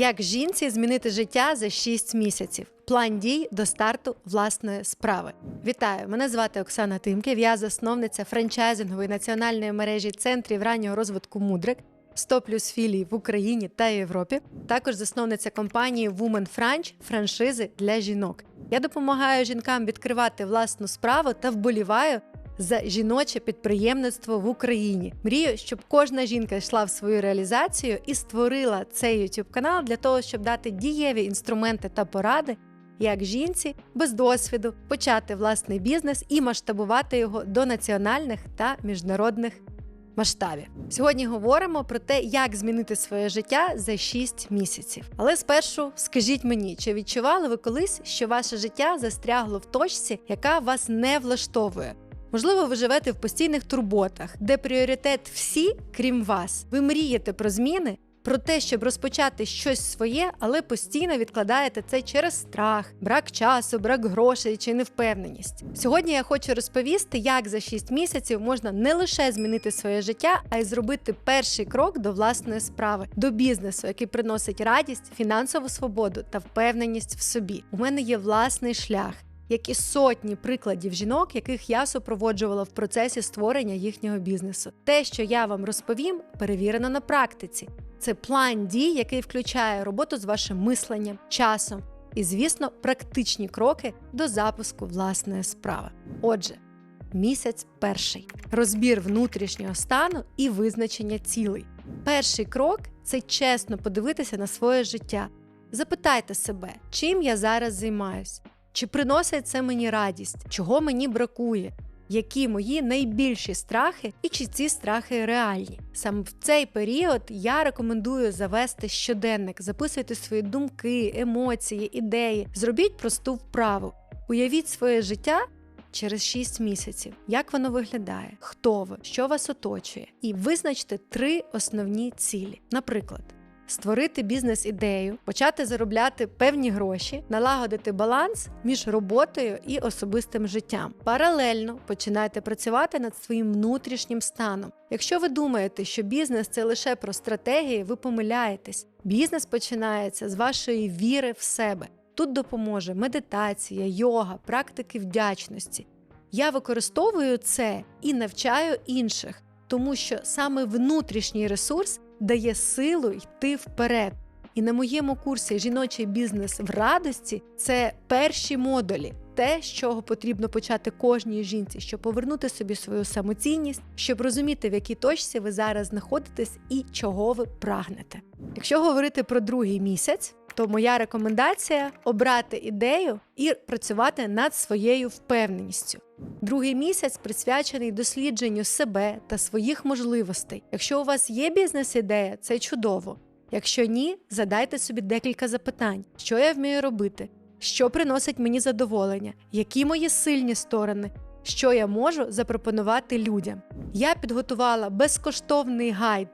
Як жінці змінити життя за 6 місяців? План дій до старту власної справи. Вітаю! Мене звати Оксана Тимків. Я засновниця франчайзингової національної мережі центрів раннього розвитку Мудрик. 100 плюс філій в Україні та Європі. Також засновниця компанії Women Franch франшизи для жінок. Я допомагаю жінкам відкривати власну справу та вболіваю за жіноче підприємництво в Україні. Мрію, щоб кожна жінка йшла в свою реалізацію і створила цей YouTube канал для того, щоб дати дієві інструменти та поради. Як жінці без досвіду почати власний бізнес і масштабувати його до національних та міжнародних масштабів. Сьогодні говоримо про те, як змінити своє життя за 6 місяців. Але спершу скажіть мені, чи відчували ви колись, що ваше життя застрягло в точці, яка вас не влаштовує? Можливо, ви живете в постійних турботах, де пріоритет всі, крім вас. Ви мрієте про зміни, про те, щоб розпочати щось своє, але постійно відкладаєте це через страх, брак часу, брак грошей чи невпевненість. Сьогодні я хочу розповісти, як за 6 місяців можна не лише змінити своє життя, а й зробити перший крок до власної справи, до бізнесу, який приносить радість, фінансову свободу та впевненість в собі. У мене є власний шлях як і сотні прикладів жінок, яких я супроводжувала в процесі створення їхнього бізнесу. Те, що я вам розповім, перевірено на практиці. Це план дій, який включає роботу з вашим мисленням, часом і, звісно, практичні кроки до запуску власної справи. Отже, місяць перший розбір внутрішнього стану і визначення цілей. Перший крок це чесно подивитися на своє життя. Запитайте себе, чим я зараз займаюсь, чи приносить це мені радість, чого мені бракує, які мої найбільші страхи і чи ці страхи реальні? Саме в цей період я рекомендую завести щоденник, записуйте свої думки, емоції, ідеї. Зробіть просту вправу. Уявіть своє життя через 6 місяців, як воно виглядає, хто ви, що вас оточує, і визначте три основні цілі. Наприклад створити бізнес-ідею, почати заробляти певні гроші, налагодити баланс між роботою і особистим життям. Паралельно починайте працювати над своїм внутрішнім станом. Якщо ви думаєте, що бізнес це лише про стратегії, ви помиляєтесь. Бізнес починається з вашої віри в себе. Тут допоможе медитація, йога, практики вдячності. Я використовую це і навчаю інших, тому що саме внутрішній ресурс дає силу йти вперед. І на моєму курсі жіночий бізнес в радості це перші модулі, те, з чого потрібно почати кожній жінці, щоб повернути собі свою самоцінність, щоб розуміти, в якій точці ви зараз знаходитесь і чого ви прагнете. Якщо говорити про другий місяць, то моя рекомендація обрати ідею і працювати над своєю впевненістю. Другий місяць присвячений дослідженню себе та своїх можливостей. Якщо у вас є бізнес-ідея, це чудово. Якщо ні, задайте собі декілька запитань, що я вмію робити, що приносить мені задоволення, які мої сильні сторони, що я можу запропонувати людям. Я підготувала безкоштовний гайд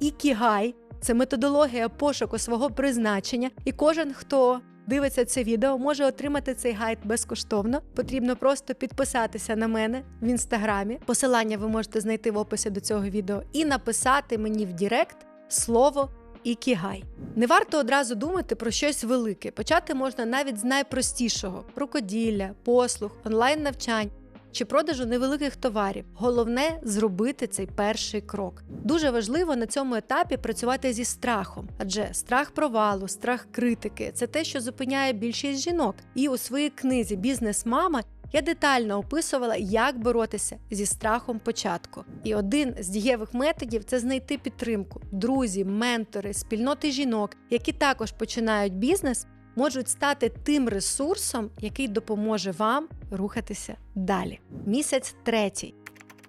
Ікігай це методологія пошуку свого призначення, і кожен, хто дивиться це відео, може отримати цей гайд безкоштовно. Потрібно просто підписатися на мене в інстаграмі. Посилання ви можете знайти в описі до цього відео, і написати мені в Дірект слово. Ікігай. Не варто одразу думати про щось велике. Почати можна навіть з найпростішого: рукоділля, послуг, онлайн-навчань чи продажу невеликих товарів. Головне зробити цей перший крок. Дуже важливо на цьому етапі працювати зі страхом, адже страх провалу, страх критики це те, що зупиняє більшість жінок. І у своїй книзі Бізнес-мама. Я детально описувала, як боротися зі страхом початку. І один з дієвих методів це знайти підтримку, друзі, ментори, спільноти жінок, які також починають бізнес можуть стати тим ресурсом, який допоможе вам рухатися далі. Місяць третій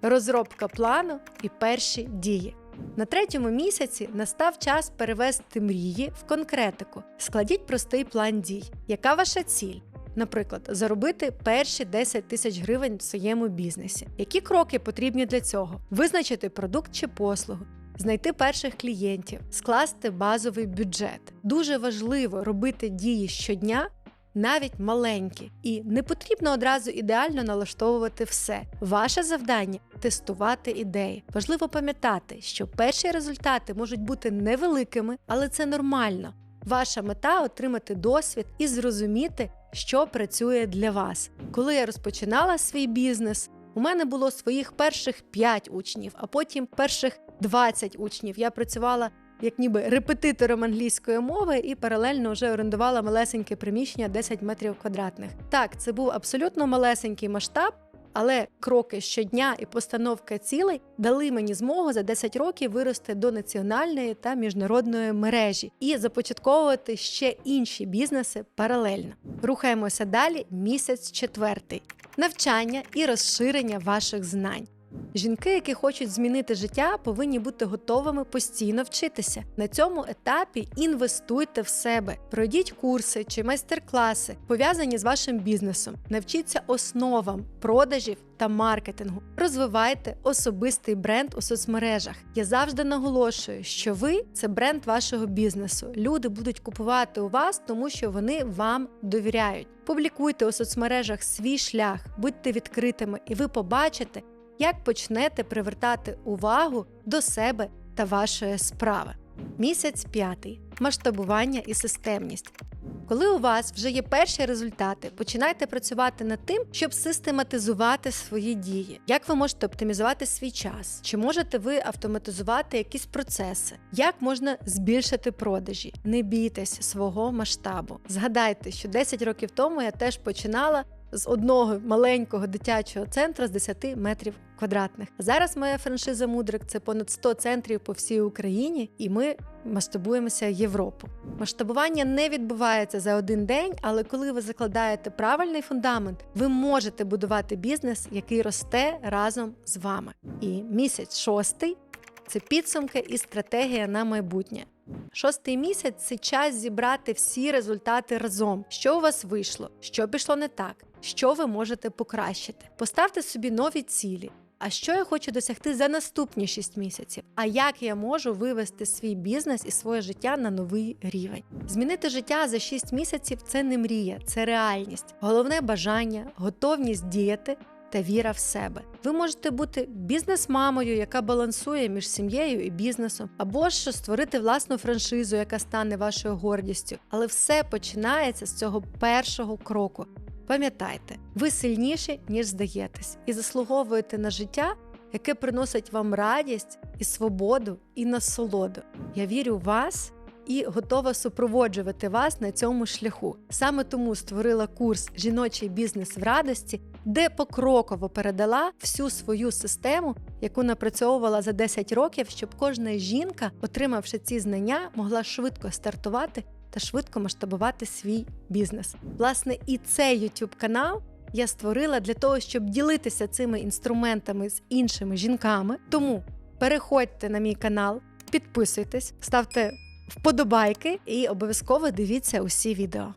розробка плану і перші дії. На третьому місяці настав час перевести мрії в конкретику. Складіть простий план дій. Яка ваша ціль? Наприклад, заробити перші 10 тисяч гривень в своєму бізнесі. Які кроки потрібні для цього? Визначити продукт чи послугу, знайти перших клієнтів, скласти базовий бюджет. Дуже важливо робити дії щодня. Навіть маленькі, і не потрібно одразу ідеально налаштовувати все. Ваше завдання тестувати ідеї. Важливо пам'ятати, що перші результати можуть бути невеликими, але це нормально. Ваша мета отримати досвід і зрозуміти, що працює для вас. Коли я розпочинала свій бізнес, у мене було своїх перших 5 учнів, а потім перших 20 учнів. Я працювала як ніби репетитором англійської мови і паралельно вже орендувала малесеньке приміщення 10 метрів квадратних. Так, це був абсолютно малесенький масштаб. Але кроки щодня і постановка цілей дали мені змогу за 10 років вирости до національної та міжнародної мережі і започатковувати ще інші бізнеси паралельно. Рухаємося далі. Місяць четвертий навчання і розширення ваших знань. Жінки, які хочуть змінити життя, повинні бути готовими постійно вчитися. На цьому етапі інвестуйте в себе, пройдіть курси чи майстер-класи, пов'язані з вашим бізнесом. Навчіться основам продажів та маркетингу. Розвивайте особистий бренд у соцмережах. Я завжди наголошую, що ви це бренд вашого бізнесу. Люди будуть купувати у вас, тому що вони вам довіряють. Публікуйте у соцмережах свій шлях, будьте відкритими, і ви побачите, як почнете привертати увагу до себе та вашої справи. Місяць п'ятий масштабування і системність. Коли у вас вже є перші результати, починайте працювати над тим, щоб систематизувати свої дії. Як ви можете оптимізувати свій час? Чи можете ви автоматизувати якісь процеси? Як можна збільшити продажі? Не бійтесь свого масштабу. Згадайте, що 10 років тому я теж починала з одного маленького дитячого центру з 10 метрів квадратних. Зараз моя франшиза Мудрик це понад 100 центрів по всій Україні, і ми масштабуємося Європу. Масштабування не відбувається за один день, але коли ви закладаєте правильний фундамент, ви можете будувати бізнес, який росте разом з вами. І місяць шостий це підсумки і стратегія на майбутнє. Шостий місяць це час зібрати всі результати разом. Що у вас вийшло, що пішло не так, що ви можете покращити. Поставте собі нові цілі. А що я хочу досягти за наступні 6 місяців? А як я можу вивести свій бізнес і своє життя на новий рівень? Змінити життя за 6 місяців це не мрія, це реальність. Головне бажання, готовність діяти та віра в себе. Ви можете бути бізнес-мамою, яка балансує між сім'єю і бізнесом, або ж створити власну франшизу, яка стане вашою гордістю. Але все починається з цього першого кроку. Пам'ятайте, ви сильніші, ніж здаєтесь, і заслуговуєте на життя, яке приносить вам радість і свободу і насолоду. Я вірю в вас і готова супроводжувати вас на цьому шляху. Саме тому створила курс Жіночий бізнес в радості, де покроково передала всю свою систему, яку напрацьовувала за 10 років, щоб кожна жінка, отримавши ці знання, могла швидко стартувати та швидко масштабувати свій бізнес. Власне, і цей YouTube канал я створила для того, щоб ділитися цими інструментами з іншими жінками. Тому переходьте на мій канал, підписуйтесь, ставте вподобайки і обов'язково дивіться усі відео.